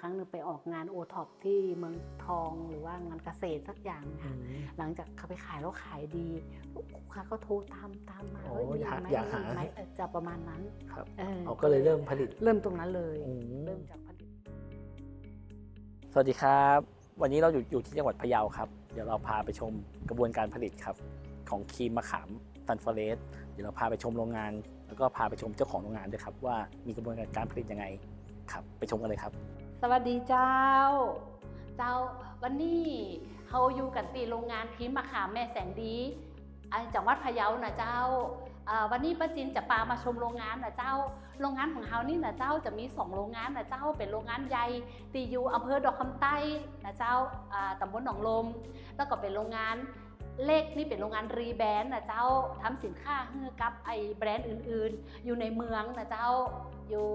ครั้งหนึ่งไปออกงานโอท็อปที่เมืองทองหรือว่างานเกษตรสักอย่างอืค่ะมหลังจากเขาไปขายแล้วขายดีลูกค้าก็โทรตามตามมาโอ้เฮ้ยมีอยากไหมอยากหามีไหมเออจะประมาณนั้นครับเออเขาก็เลยเริ่มผลิต เริ่มตรงนั้นเลยอืมเริ่มจากผลิต สวัสดีครับ วันนี้เราอยู่อยู่ที่จังหวัดพะเยาครับ เดี๋ยวเราพาไปชมกระบวนการผลิตครับ ของครีมมะขามซันฟอเรสเดี๋ยวเราพาไปชมโรงงาน แล้วก็พาไปชมเจ้าของโรงงานด้วยครับว่ามีกระบวนการการผลิตยังไงครับ ไปชมกันเลยครับ สวัสดีเจ้า เจ้าวันนี้เขาอยู่กันตีโรงงานพิมพ์มะขามแม่แสงดีไอจังหวัดพะเยานะเจ้า วันนี้ป้าจินจะพามาชมโรงงานนะเจ้า โรงงานของเฮานี่นะเจ้าจะมีสองโรงงานนะเจ้า เป็นโรงงานใหญ่ตีอยู่อำเภอดอกคำใต้นะเจ้าตำบลหนองลม แล้วก็เป็นโรงงาน เล็กนี่เป็นโรงงานรีแบรนด์นะเจ้าทำสินค้าให้กับไอแบรนด์อื่นๆ อยู่ในเมืองนะเจ้าอยู่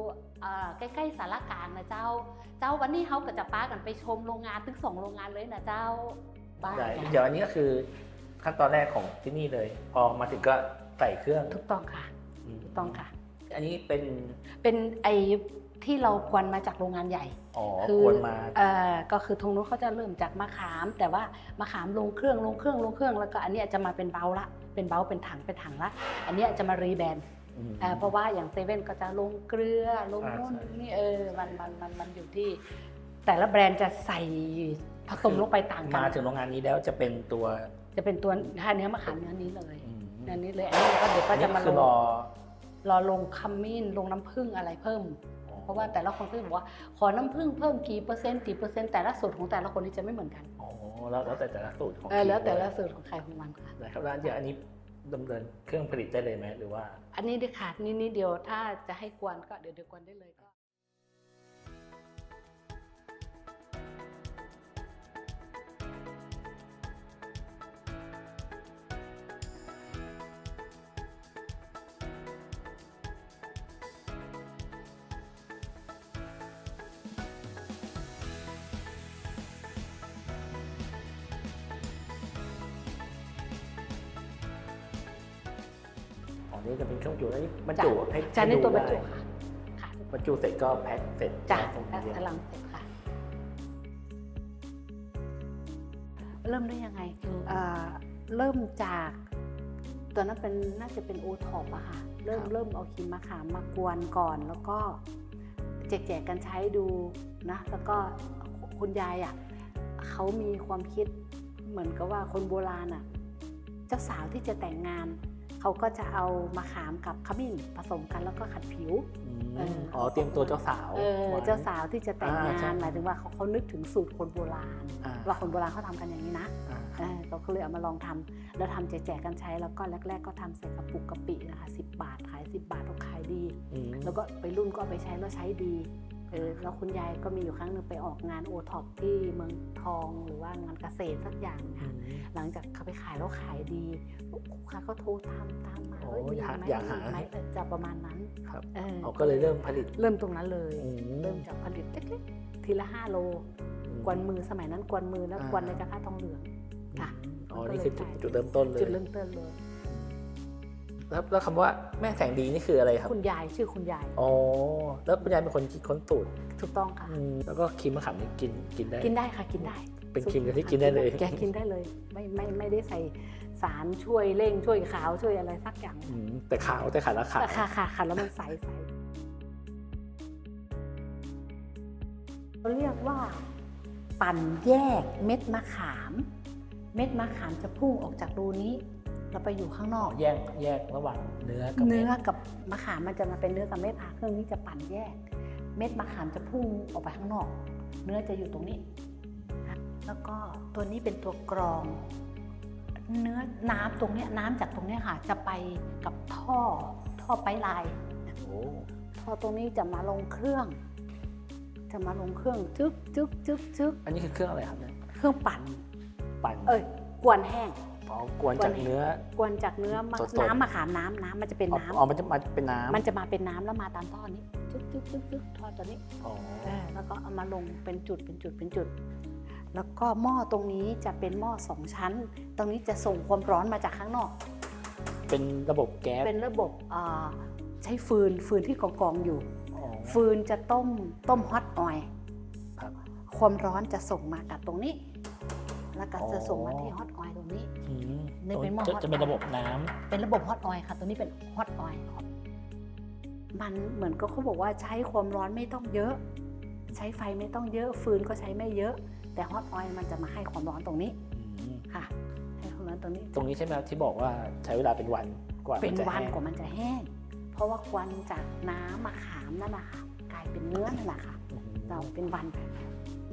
อ่าใกล้ๆสารกลางนะเจ้า เจ้าวันนี้เขาก็จะป้ากันไปชมโรงงานทั้งสองโรงงานเลยนะเจ้าบ้าได้เดี๋ยวอันนี้ก็คือขั้นตอนแรกของที่นี่เลย พอมาถึงก็ใส่เครื่องถูกต้องค่ะมถูกต้องค่ะ อันนี้เป็นเป็นไอที่เราควนมาจากโรงงานใหญ่ อ๋อคืควรมาเอ่อก็คือทงนู้นเขาจะเริ่มจากมะขาม แต่ว่ามะขามลงเครื่องลงเครื่องลงเครื่อง แล้วก็อันเนี้ยจะมาเป็นเบาละเป็นเบาเป็นถังเป็นถังละ อันเนี้ยจะมารีแบรนด์อืม เอ่อเพราะว่าอย่างเซเว่นก็จะลงเกลือลงอ่านู่นใช่ นี่เออมันมันมันมันอยู่ที่ แต่ละแบรนด์จะใส่ผสมลงไปต่างกัมาถึงโรงงานนี้แล้วจะเป็นตัวจะเป็นตัวถ้าเนื้อมะขามเนื้อนี้เลยอืมเนื้อนี้เลยอันนี้ก็เดี๋ยวก็อันจะนี้มาคืลองรอ รอลงขมิ้นลงน้ำผึ้งอะไรเพิ่ม เพราะว่าแต่ละคนก็จะบอกว่าขอน้ำผึ้งเพิ่มกี่เปอร์เซ็นต์กี่เปอร์เซ็นต์แต่ละสูตรของแต่ละคนนี่จะไม่เหมือนกันอ๋อแล้วแล้วแต่แต่ละสูตรของเออแล้วแต่ละครีมสูตรของใครของมันค่ะด้วยนะครับแล้วเดี๋ยวอันนี้ดำเนินเครื่องผลิตได้เลยไหมหรือว่า อันนี้ดิค่ะนี่นี่เดียวถ้าจะให้กวนก็เดี๋ยวเดี๋ยวกวนได้เลยก็ นี่จะเป็นเครื่องบรรจุแล้วนี่บรรจุให้จะในให้ตัวบรรได้จุค่ะค่ะบรรจุเสร็จก็แพ็คเสร็จจ้ะตรงแล้วเดียวกำลังเสร็จค่ะ เริ่มได้ยังไงอ่าเริ่มจากตอนนั้นเป็นน่าจะเป็นโอท็อปอะค่ะ เริ่มเริ่มเอาครีมมะขามมากวนก่อนแล้วก็แจกแจกกันใช้ดูนะ แล้วก็คุณยายอะเขามีความคิดเหมือนกับว่าคนโบราณอะเจ้าสาวที่จะแต่งงาน เขาก็จะเอามะขามกับขมิ้นผสมกันแล้วก็ขัดผิวอืมเอออ๋อเตรียมตัวเจ้าสาวเออไว้เจ้าสาวที่จะแต่งอ่างาใช่นหมายถึงว่าเขาเขานึกถึงสูตรคนโบราณอ่าว่าคนโบราณเขาทำกันอย่างนี้นะอ่าเออเราก็เลยเอามาลองทำแล้วทำแจกๆกันใช้แล้วก็แรก ๆ ก็ทำใส่กระปุกกะปินะคะสิบาทขาย10บาทก็ขายดีอืมแล้วก็ไปรุ่นก็เอาไปใช้แล้วใช้ดีเออแล้วคุณยายก็มีอยู่ครั้งหนึ่งไปออกงานโอท็อปที่เมืองทองหรือว่างานเกษตรสักอย่างอืค่ะมหลังจากเขาไปขายแล้วขายดีลูกค้าก็โทรตามตามมาโอ้เฮ้ยมีอยากไหมอยากหามีไหมเออจะประมาณนั้นครับเออเขาก็เลยเริ่มผลิต เริ่มตรงนั้นเลยอืมเริ่มจากผลิตเล็กๆทีละ5โล กวนมือสมัยนั้นกวนมือแล้วอ่ากวนในกระทะทองเหลืองค่ะอ๋อมันก็นี่คือเลยจุดกลายจุดเริ่มต้นเลยจุดเริ่มต้นเลย แล้วแล้วคำว่าแม่แสงดีนี่คืออะไรครับ คุณยายชื่อคุณยาย อ๋อ แล้วคุณยายเป็นคนคิดค้นสูตรถูกต้องค่ะ อืมแล้วก็ครีมมะขามนี่กินกินได้ กินได้ค่ะกินได้เป็นครีมที่กินได้เลย แกกินได้เลย ไม่ไม่ไม่ได้ใส่สารช่วยเร่งช่วยขาวช่วยอะไรสักอย่างอืมแต่ขาวแต่ขาวแล้วขาวแต่ค่ะค่ะค่ะแล้วมันใสใสเราเรียกว่า ปั่นแยกเม็ดมะขาม เม็ดมะขามจะพุ่งออกจากรูนี้ แล้วไปอยู่ข้างนอกแยกแยกระหว่างเนื้อกับเนื้อม็ดกับมะขามมันจะมาเป็นเนื้อกับเม็ดค่ะเครื่องนี้จะปั่นแยก เม็ดมะขามจะพุ่งออกไปข้างนอก เนื้อจะอยู่ตรงนี้นะแล้วก็ตัวนี้เป็นตัวกรอง เนื้อน้ำตรงเนี้ยน้ำจากตรงเนี้ยค่ะจะไปกับท่อท่อไปลายโอ้ท่อตรงนี้จะมาลงเครื่อง จะมาลงเครื่องจึ๊กจึ๊กจึ๊กจึ๊กอันนี้คือเครื่องอะไรครับเนี่ยเครื่องปั่นปั่นเอ้ยกวนแห้ง อ๋อกวนจากเนื้อ กวนจากเนื้อมะสดๆ น้ำมะขามน้ำน้ำมันจะเป็นอ๋อน้ำอ๋อมันจะมาเป็นน้ำมันจะมาเป็นน้ำแล้วมาตามท่อนี้จึ๊กจึ๊กจึ๊กจึ๊กท่อตัวนี้อ๋อเออแล้วก็เอามาลงเป็นจุดเป็นจุดเป็นจุด แล้วก็หม้อตรงนี้จะเป็นหม้อสองชั้น ตรงนี้จะส่งความร้อนมาจากข้างนอก เป็นระบบแก๊สเป็นระบบอ่าใช้ฟืนฟืนที่กองกองๆอยู่ อ๋อ ฟืนจะต้มต้มฮอตออยล์คความร้อนจะส่งมากับตรงนี้ แล้วก็อ๋อจะส่งมาที่ฮอตออยล์ตรงนี้อืม นี่เป็นหม้อจะจะเป็นระบบน้ำเป็นระบบฮอตออยล์ค่ะ ตัวนี้เป็นฮอตออยล์มันเหมือนก็เขาบอกว่าใช้ความร้อนไม่ต้องเยอะ ใช้ไฟไม่ต้องเยอะ ฟืนก็ใช้ไม่เยอะ แต่ฮอตออยล์มันจะมาให้ความร้อนตรงนี้อืมค่ะให้ความร้อนตรงนี้ ตรงนี้ใช่ไหมครับที่บอกว่าใช้เวลาเป็นวันกว่าเป็นมัจะวันแห้งกว่ามันจะแห้ง เพราะว่าควันจากน้ำมะขามนั่นแหละค่ะกลายเป็นเนื้อนั่นแหละค่ะอืมเราเป็นวัน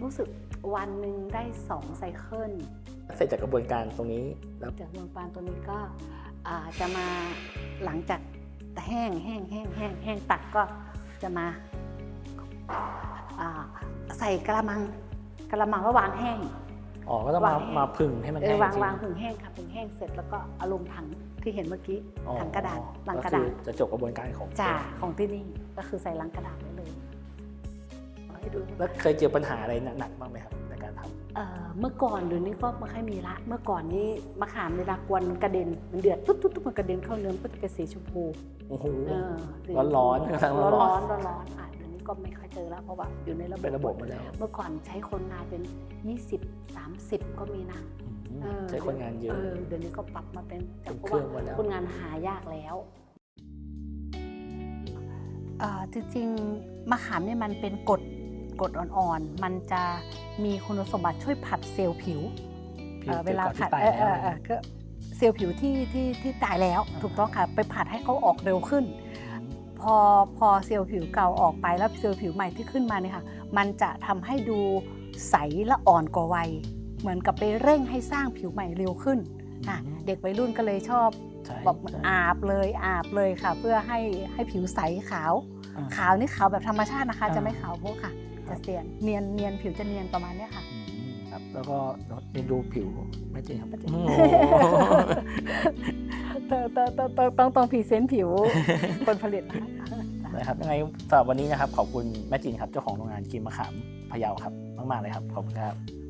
รู้สึกวันหนึ่งได้สองไซเคิล เสร็จจากกระบวนการตรงนี้แล้วจากเมืองปานตัวนี้ก็อ่าจะมาหลังจากแห้งแห้งแห้งแห้งแห้งตัดก็จะมาอ่าใส่กระมังกระมังแล้ววางแห้งอ๋อก็ต้องมาวางแห้งมาพึ่งให้มันเอแห้องวางจริวางผึ่งแห้งค่ะผึ่งแห้งเสร็จแล้วก็เอาลงถังที่เห็นเมื่อกี้อ๋อถังกระดาษลังกระคืดาอษจะจบกระบวนการของจ่าของที่นี่ก็คือใส่ลังกระดาษไว้เลยเอาให้ดูแล้วเคยเจอปัญหาอะไรหนักๆบ้างไหมครับในการทำ เอ่อเมื่อก่อนเดี๋ยวนี้ก็ไม่ค่อยมีละ เมื่อก่อนนี้มะขามเวลากวนมันกระเด็นมันเดือดตุ๊บตุ๊บตุ๊บมันกระเด็นเข้าเนื้อมันก็จะเป็นสีชมพูโอ้โหเออสีร้อนๆร้อนร้ร้ออนนร้อนร้อนอะเดี๋ยวนี้ก็ไม่ค่อยเจอแล้วเพราะว่าอยู่ในระบบเป็นระบบมาแล้วเมื่อก่อนใช้คนงานเป็น 20 30 ก็มีนะอืมเออใช้คนงานเยอะเออเดี๋ยวนี้ก็ปรับมาเป็นเป็นเพราะเครื่ว่าองมาแล้วคนงานหายากแล้วเอ่อจริงๆมะขามเนี่ยมันเป็นกรด กรดอ่อนๆ มันจะมีคุณสมบัติช่วยผัดเซลล์ผิวผิวเอ่อเวลากี่ยผัดกับที่ตายเออแล้วเออเออก็เซลล์ผิวที่ที่ที่ตายแล้วอ่าถูกต้องค่ะไปผัดให้เขาออกเร็วขึ้นมพอพอเซลล์ผิวเก่าออกไปแล้วเซลล์ผิวใหม่ที่ขึ้นมาเนี่ยค่ะมันจะทำให้ดูใสและอ่อนกว่าวัย เหมือนกับไปเร่งให้สร้างผิวใหม่เร็วขึ้นอะเด็กวัยรุ่นก็เลยชอบใช่บอกใช่อาบเลยอาบเลยค่ะ เพื่อให้ให้ผิวใสขาวอ่าขาวนี่ขาวแบบธรรมชาตินะคะอ่าจะไม่ขาวพวกค่ะ จะเสียนเนียนเนียนผิวจะเนียนประมาณเนี้ยค่ะอืมครับ แล้วก็เรียนดูผิวไม่จริงครับไม่จริง โอ้โหต้องต้องต้องต้องต้องพรีเซนต์ผิวคนผลิตนะคะนะครับยังไงสำหรับวันนี้นะครับขอบคุณแม่จินครับเจ้าของโรงงานกิมมะขามพะเยาครับ มากๆเลยครับขอบคุณครับ